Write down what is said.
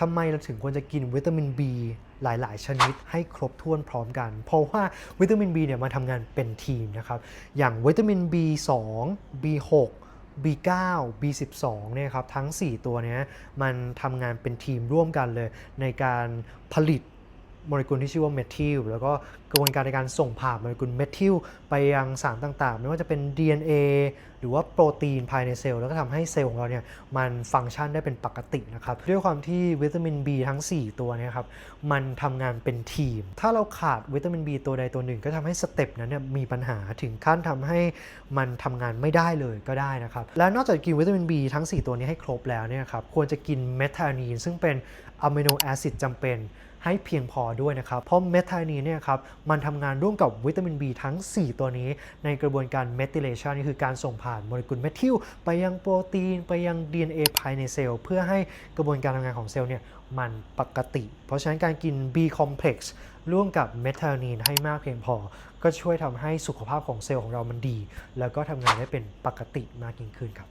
ทำไมเราถึงควรจะกินวิตามิน B หลาย ๆ ชนิดให้ครบถ้วนพร้อมกัน เพราะว่าวิตามิน B เนี่ยมันทำงานเป็นทีมนะครับ อย่างวิตามิน B2 B6 B9 B12 เนี่ยครับทั้ง 4 ตัวเนี้ยมันทำงานเป็นทีมร่วมกันเลย ในการผลิต โมเลกุลที่ชื่อว่าเมทิลแล้วก็กระบวนการในการส่งผ่านโมเลกุลเมทิลไปยังสารต่างๆ ไม่ว่าจะเป็น DNA หรือว่าโปรตีนภายในเซลล์แล้วก็ทำให้เซลล์ของเราเนี่ยมันฟังก์ชันได้เป็นปกตินะครับด้วยความที่วิตามิน B ทั้ง 4 ตัวเนี่ยครับมันทำงานเป็นทีม ถ้าเราขาดวิตามิน B ตัวใดตัวหนึ่ง ก็ทำให้สเต็ปนั้นเนี่ยมีปัญหาถึงขั้นทำให้มันทำงานไม่ได้เลยก็ได้นะครับและนอกจากกินวิตามิน B ทั้ง 4 ตัวนี้ให้ครบแล้วเนี่ยครับควรจะกินเมทานีนซึ่งเป็นอะมิโนแอซิดจำเป็นให้เพียงพอด้วยนะครับ เพราะเมทานีนเนี่ยครับมันทำงานร่วมกับวิตามิน B ทั้ง 4 ตัวนี้ ในกระบวนการเมทิเลชันนี่คือการส่งผ่านโมเลกุลเมทิลไปยังโปรตีน ไปยัง DNA ภายในเซลล์ เพื่อให้กระบวนการทำงานของเซลล์เนี่ยมันปกติ เพราะฉะนั้นการกิน B complex ร่วมกับเมทานีนให้มากเพียงพอ ก็ช่วยทำให้สุขภาพของเซลล์ของเรามันดี แล้วก็ทำงานได้เป็นปกติมากยิ่งขึ้นครับ